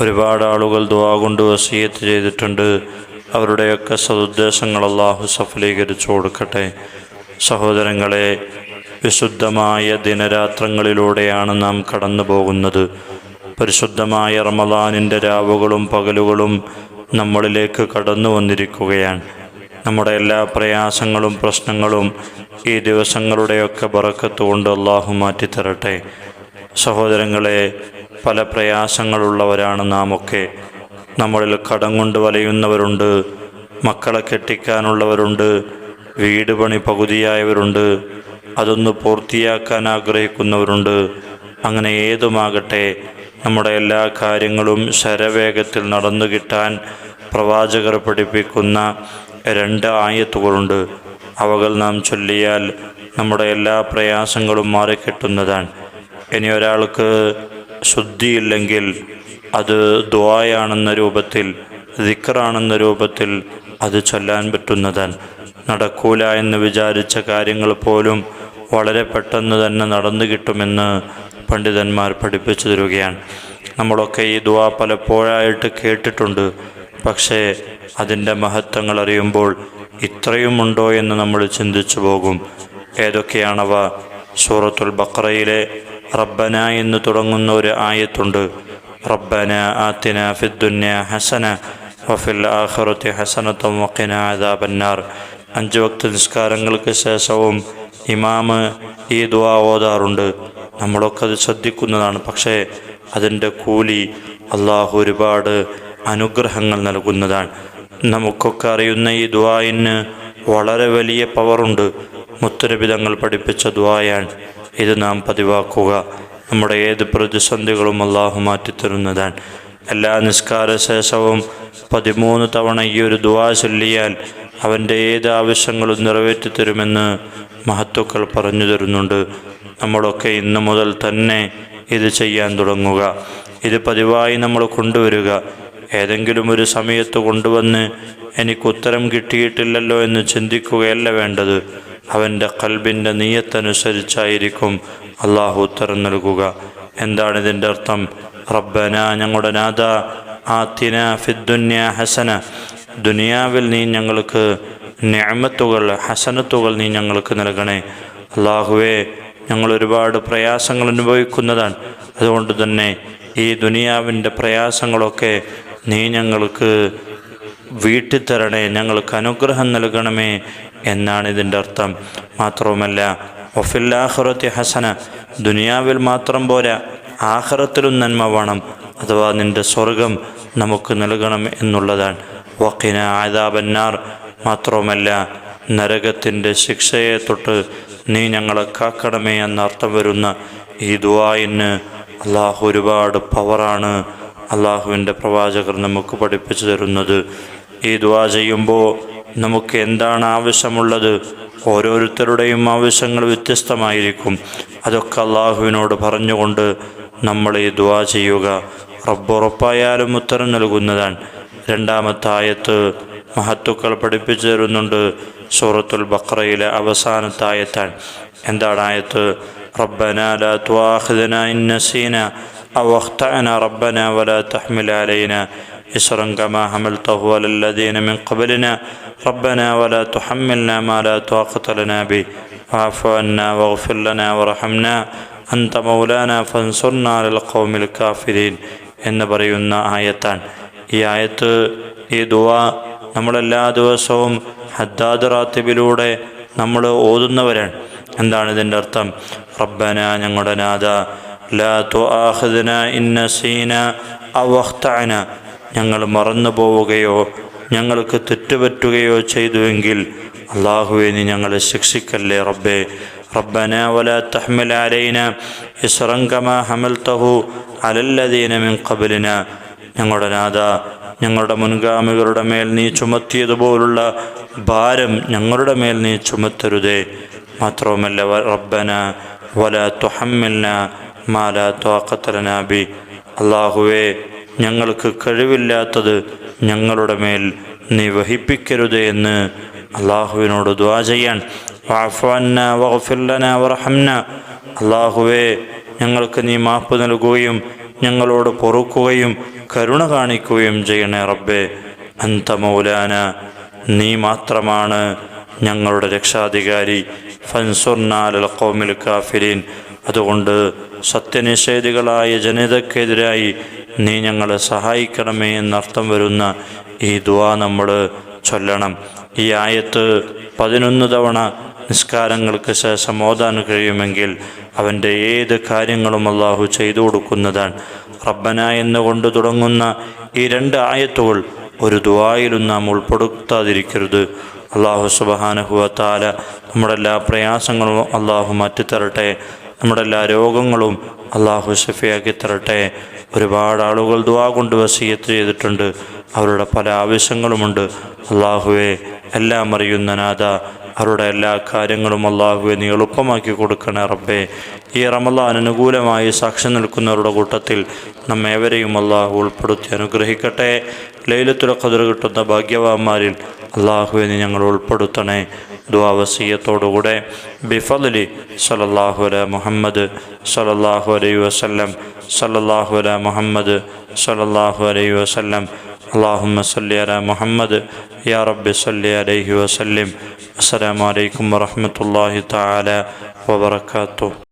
ഒരുപാട് ആളുകൾ ദുവാ കൊണ്ട് വസീയത്ത് ചെയ്തിട്ടുണ്ട്. അവരുടെയൊക്കെ സതുദ്ദേശങ്ങൾ അള്ളാഹു സഫലീകരിച്ചു കൊടുക്കട്ടെ. സഹോദരങ്ങളെ വിശുദ്ധമായ ദിനരാത്രങ്ങളിലൂടെയാണ് നാം കടന്നു പോകുന്നത് പരിശുദ്ധമായ റമദാനിന്റെ രാവുകളും പകലുകളും നമ്മളിലേക്ക് കടന്നു വന്നിരിക്കുകയാണ്. നമ്മുടെ എല്ലാ പ്രയാസങ്ങളും പ്രശ്നങ്ങളും ഈ ദിവസങ്ങളുടെയൊക്കെ ബറക്കത്ത് കൊണ്ട് അള്ളാഹു മാറ്റിത്തരട്ടെ. സഹോദരങ്ങളെ പല പ്രയാസങ്ങളുള്ളവരാണ് നാം ഒക്കെ നമ്മളിൽ കടം കൊണ്ട് വലയുന്നവരുണ്ട് മക്കളെ കെട്ടിക്കാനുള്ളവരുണ്ട് വീട് പണി പകുതിയായവരുണ്ട് അതൊന്ന് പൂർത്തിയാക്കാൻ ആഗ്രഹിക്കുന്നവരുണ്ട്. അങ്ങനെ ഏതുമാകട്ടെ നമ്മുടെ എല്ലാ കാര്യങ്ങളും ശരവേഗത്തിൽ നടന്നു കിട്ടാൻ പ്രവാചകർ പഠിപ്പിക്കുന്ന രണ്ട് ആയത്തുകളുണ്ട്. അവകൾ നാം ചൊല്ലിയാൽ നമ്മുടെ എല്ലാ പ്രയാസങ്ങളും മാറിക്കിട്ടുന്നതാണ്. ഇനി ഒരാൾക്ക് ശുദ്ധിയില്ലെങ്കിൽ അത് ദ്വായാണെന്ന രൂപത്തിൽ ദിക്കറാണെന്ന രൂപത്തിൽ അത് ചൊല്ലാൻ പറ്റുന്നതാണ് നടക്കൂല എന്ന് വിചാരിച്ച കാര്യങ്ങൾ പോലും വളരെ പെട്ടെന്ന് തന്നെ നടന്നു കിട്ടുമെന്ന് പണ്ഡിതന്മാർ പഠിപ്പിച്ചു തരികയാണ്. നമ്മളൊക്കെ ഈ ദുവാ പലപ്പോഴായിട്ട് കേട്ടിട്ടുണ്ട്. പക്ഷേ അതിന്റെ മഹത്വങ്ങൾ അറിയുമ്പോൾ ഇത്രയുമുണ്ടോ എന്ന് നമ്മൾ ചിന്തിച്ചു പോകും. ഏതൊക്കെയാണവ? സൂറത്തുൽ ബക്രയിലെ റബ്ബന എന്ന് തുടങ്ങുന്ന ഒരു ആയത്തുണ്ട്. റബ്ബന ആത്തിന ഫിദ്ദുന്യ ഹസന വഫിൽ ആഹറുത്തി ഹസനത്തും വക്കിന അദാബന്നാർ. അഞ്ച് വക്ത നിസ്കാരങ്ങൾക്ക് ശേഷവും ഇമാമ് ഈ ദുവാ ഓതാറുണ്ട്. നമ്മളൊക്കെ അത് ശ്രദ്ധിക്കുന്നതാണ്. പക്ഷേ അതിന്റെ കൂലി അള്ളാഹു ഒരുപാട് അനുഗ്രഹങ്ങൾ നൽകുന്നതാണ്. നമുക്കൊക്കെ അറിയുന്ന ഈ ദുവായിന് വളരെ വലിയ പവറുണ്ട്. മുത്തരബിതങ്ങൾ പഠിപ്പിച്ച ദുആയാണ്. ഇത് നാം പതിവാക്കുക. നമ്മുടെ ഏത് പ്രതിസന്ധികളും അള്ളാഹു മാറ്റിത്തരുന്നതാണ്. എല്ലാ നിസ്കാര ശേഷവും പതിമൂന്ന് തവണ ഈ ഒരു ദുവാ ചൊല്ലിയാൽ അവന്റെ ഏത് ആവശ്യങ്ങളും നിറവേറ്റി തരുമെന്ന് മഹത്തുക്കൾ പറഞ്ഞു തരുന്നുണ്ട്. നമ്മളൊക്കെ ഇന്ന് മുതൽ തന്നെ ഇത് ചെയ്യാൻ തുടങ്ങുക. ഇത് പതിവായി നമ്മൾ കൊണ്ടുവരിക. ഏതെങ്കിലും ഒരു സമയത്ത് കൊണ്ടുവന്ന് എനിക്ക് ഉത്തരം കിട്ടിയിട്ടില്ലല്ലോ എന്ന് ചിന്തിക്കുകയല്ല വേണ്ടത്. അവന്റെ കൽബിന്റെ നീയത്തനുസരിച്ചായിരിക്കും അള്ളാഹു ഉത്തരം നൽകുക. എന്താണ് ഇതിന്റെ അർത്ഥം? റബ്ബന ഞങ്ങളുടെ നാഥ ആത്തിന ഫിദ്ദുന്യ ഹസന. ദുനിയാവിൽ നീ ഞങ്ങൾക്ക് ഞാമത്തുകൾ ഹസനത്തുകൾ നീ ഞങ്ങൾക്ക് നൽകണേ. അള്ളാഹുവേ ഞങ്ങൾ ഒരുപാട് പ്രയാസങ്ങൾ അനുഭവിക്കുന്നതാണ്. അതുകൊണ്ട് തന്നെ ഈ ദുനിയാവിന്റെ പ്രയാസങ്ങളൊക്കെ നീ ഞങ്ങൾക്ക് വീട്ടിത്തരണേ ഞങ്ങൾക്ക് അനുഗ്രഹം നൽകണമേ എന്നാണ് ഇതിന്റെ അർത്ഥം. മാത്രവുമല്ല ഒഫില്ലാഹുറത്തി ഹസന ദുനിയാവിൽ മാത്രം പോരാ ആഹ്റത്തിലും നന്മ വേണം. അഥവാ നിന്റെ സ്വർഗം നമുക്ക് നൽകണം എന്നുള്ളതാണ്. വക്കിന ആദാബന്നാർ മാത്രവുമല്ല നരകത്തിന്റെ ശിക്ഷയെ തൊട്ട് നീ ഞങ്ങളെ കാക്കണമേ എന്നർത്ഥം വരുന്ന ഈ ദുവായിന് അള്ളാഹു ഒരുപാട് പവറാണ് അള്ളാഹുവിന്റെ പ്രവാചകർ നമുക്ക് പഠിപ്പിച്ചു തരുന്നത്. ഈ ദുവാ ചെയ്യുമ്പോൾ നമുക്ക് എന്താണ് ആവശ്യമുള്ളത്? ഓരോരുത്തരുടെയും ആവശ്യങ്ങൾ വ്യത്യസ്തമായിരിക്കും. അതൊക്കെ അള്ളാഹുവിനോട് പറഞ്ഞുകൊണ്ട് നമ്മൾ ഈ ദുവാ ചെയ്യുക റബ്ബുറപ്പായാലും ഉത്തരം നൽകുന്നതാണ്. രണ്ടാമത്തെ ആയത്ത് മഹത്തുക്കൾ പഠിപ്പിച്ചു തരുന്നുണ്ട്. സൂറത്തുൽ ബക്രയിലെ അവസാനത്തെ ആയത്താണ്. എന്താണ് ആയത്ത്? റബ്ബന ലാ തുആഖിദ്ന റബ്ബന വലാ തഹ്മിൽ إسرا كما حملته على الذين من قبلنا ربنا ولا تحملنا ما لا طاقة لنا به واعف عنا واغفر لنا وارحمنا أنت مولانا فانصرنا على القوم الكافرين എന്ന് പറയുന്ന ആയത്താണ് ഈ ആയത്ത് ഈ ദുവാ നമ്മളെല്ലാ ദിവസവും ഹദ്ദാദ് റാത്തിബിലൂടെ നമ്മൾ ഓതുന്നവരാണ് എന്താണ് ഇതിൻ്റെ അർത്ഥം റബ്ബന ഞങ്ങളുടെ നാഥ ലാ തുആഖിദ്ന ഇൻ നസീന അവ അഖ്തഅന ഞങ്ങൾ മറന്നു പോവുകയോ ഞങ്ങൾക്ക് തെറ്റുപറ്റുകയോ ചെയ്തുവെങ്കിൽ അള്ളാഹുവെ നീ ഞങ്ങളെ ശിക്ഷിക്കല്ലേ റബ്ബേ ربنا ولا تحمل علينا إسرا كما حملته على الذين من قبلنا ഞങ്ങളുടെ നാഥ ഞങ്ങളുടെ മുൻഗാമികളുടെ മേൽ നീ ചുമത്തിയതുപോലുള്ള ഭാരം ഞങ്ങളുടെ മേൽ നീ ചുമത്തരുതേ മാത്രവുമല്ല വ- റബ്ബന വല തുഹമ്മിൽന മാല ത്വാക്കത്തലന ബി അള്ളാഹുവേ ഞങ്ങൾക്ക് കഴിവില്ലാത്തത് ഞങ്ങളുടെ മേൽ നീ വഹിപ്പിക്കരുത് എന്ന് അള്ളാഹുവിനോട് ദ്വാ ചെയ്യാൻ. അള്ളാഹുവേ ഞങ്ങൾക്ക് നീ മാപ്പ് നൽകുകയും ഞങ്ങളോട് പൊറുക്കുകയും കരുണ കാണിക്കുകയും ചെയ്യണേ റബ്ബേ. അന്ത മൗലാന നീ മാത്രമാണ് ഞങ്ങളുടെ രക്ഷാധികാരി. ഫൻസുർനാലൽ കൗമിൽ കാഫിരീൻ. അതുകൊണ്ട് സത്യനിഷേധികളായ ജനതക്കെതിരായി നീ ഞങ്ങളെ സഹായിക്കണമേ എന്നർത്ഥം വരുന്ന ഈ ദുവാ നമ്മൾ ചൊല്ലണം. ഈ ആയത്ത് പതിനൊന്ന് തവണ നിസ്കാരങ്ങൾക്ക് ശേഷം ഓതാൻ കഴിയുമെങ്കിൽ അവന്റെ ഏത് കാര്യങ്ങളും അള്ളാഹു ചെയ്തു കൊടുക്കുന്നതാണ്. റബ്ബന എന്നുകൊണ്ട് തുടങ്ങുന്ന ഈ രണ്ട് ആയത്തുകൾ ഒരു ദുവായിലും നാം ഉൾപ്പെടുത്താതിരിക്കരുത്. അള്ളാഹു സുബഹാനഹുവത്താല നമ്മുടെ എല്ലാ പ്രയാസങ്ങളും അള്ളാഹു മാറ്റിത്തരട്ടെ. നമ്മുടെ എല്ലാ രോഗങ്ങളും അള്ളാഹു ഷഫിയാക്കി തരട്ടെ ഒരുപാട് ആളുകൾ ദുവാ കൊണ്ട് വസീയത്ത് ചെയ്തിട്ടുണ്ട്. അവരുടെ പല ആവശ്യങ്ങളുമുണ്ട്. അള്ളാഹുവെ എല്ലാം അറിയുന്ന നാഥ. അവരുടെ എല്ലാ കാര്യങ്ങളും അള്ളാഹുവെ നീ എളുപ്പമാക്കി കൊടുക്കണേ റബ്ബേ. ഈ റമലാൻ അനുകൂലമായി സാക്ഷി നിൽക്കുന്നവരുടെ കൂട്ടത്തിൽ നമ്മേവരെയും അള്ളാഹു ഉൾപ്പെടുത്തി അനുഗ്രഹിക്കട്ടെ. ലൈലത്തുൽ ഖദർ കിട്ടുന്ന ഭാഗ്യവാന്മാരിൽ അള്ളാഹുവെ നീ ഞങ്ങൾ ഉൾപ്പെടുത്തണേ. ദ്വാവസീയത്തോടുകൂടെ ബിഫലി സലല്ലാഹു അല മുഹമ്മദ് സലല്ലാഹു അലൈ വസല്ലം. സലല്ലാഹു അല മുഹമ്മദ് സലല്ലാഹു അലൈ വസല്ലം. അള്ളാഹുമ്മ സല്ലി അല മുഹമ്മദ്. യാ റബ്ബി സല്ലി അലൈഹി വസല്ലിം. അസ്സലാമലൈക്കും വറഹമത്തല്ലാഹി താല വബർക്കാത്തു